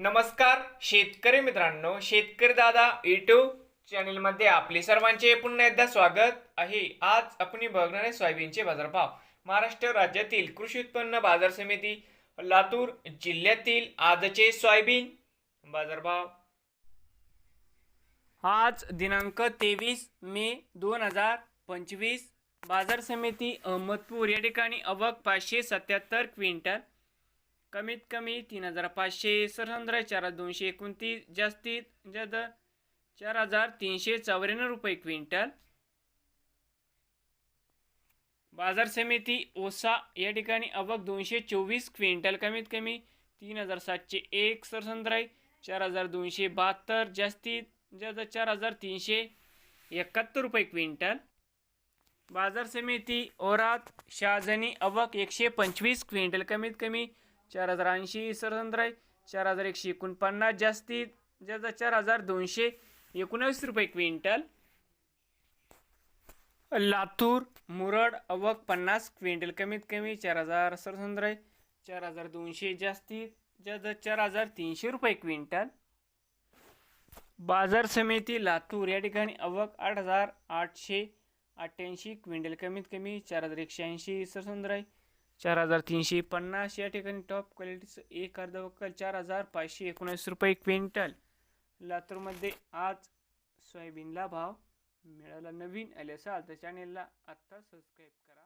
नमस्कार शेतकरी मित्रांनो शेतकरी दादा युट्यूब चॅनलमध्ये आपले सर्वांचे पुन्हा एकदा स्वागत आहे. आज आपण बघणार आहे सोयाबीनचे बाजारभाव. महाराष्ट्र राज्यातील कृषी उत्पन्न बाजार समिती लातूर जिल्ह्यातील आजचे सोयाबीन बाजारभाव. आज दिनांक तेवीस मे दोन हजार पंचवीस बाजार समिती अहमदपूर. या ठिकाणी अवक पाचशे सत्याहत्तर क्विंटल कमीत कमी तीन हजार पाचशे सरहंद्र चार हजार दोनशे एकोणतीस जास्तीत जास्त चार हजार तीनशे चौऱ्याण्णव रुपये क्विंटल. बाजार समिती ओसा या ठिकाणी अवक दोनशे चोवीस क्विंटल कमीत कमी तीन हजार सातशे एक सरसंद्राई चार हजार दोनशे बहात्तर जास्तीत जास्त चार हजार तीनशे एकाहत्तर रुपये क्विंटल. बाजार समिती ओरात शाहजनी अवक एकशे पंचवीस क्विंटल कमीत कमी चार हजार ऐंशी सरसंद्राई चार हजार एकशे एकोणपन्नास जास्तीत ज्याचा चार हजार दोनशे एकोणावीस रुपये क्विंटल. लातूर मुरड अवक पन्नास क्विंटल कमीत कमी चार हजार सरसंद्राई चार हजार दोनशे जास्तीत ज्याचा चार हजार तीनशे रुपये क्विंटल. बाजार समिती लातूर या ठिकाणी अवक आठ हजार आठशे अठ्ठ्याऐंशी क्विंटल कमीत कमी चार हजार एकशे ऐंशी सरसंद्राई चार हजार तीनशे पन्नास या ठिकाणी टॉप क्वालिटीचं एक अर्ध वक्कल चार हजार पाचशे एकोणीस रुपये क्विंटल. लातूरमध्ये आज सोयाबीनला भाव मिळाला नवीन आले असाल तर चॅनेलला आत्ता सबस्क्राईब करा.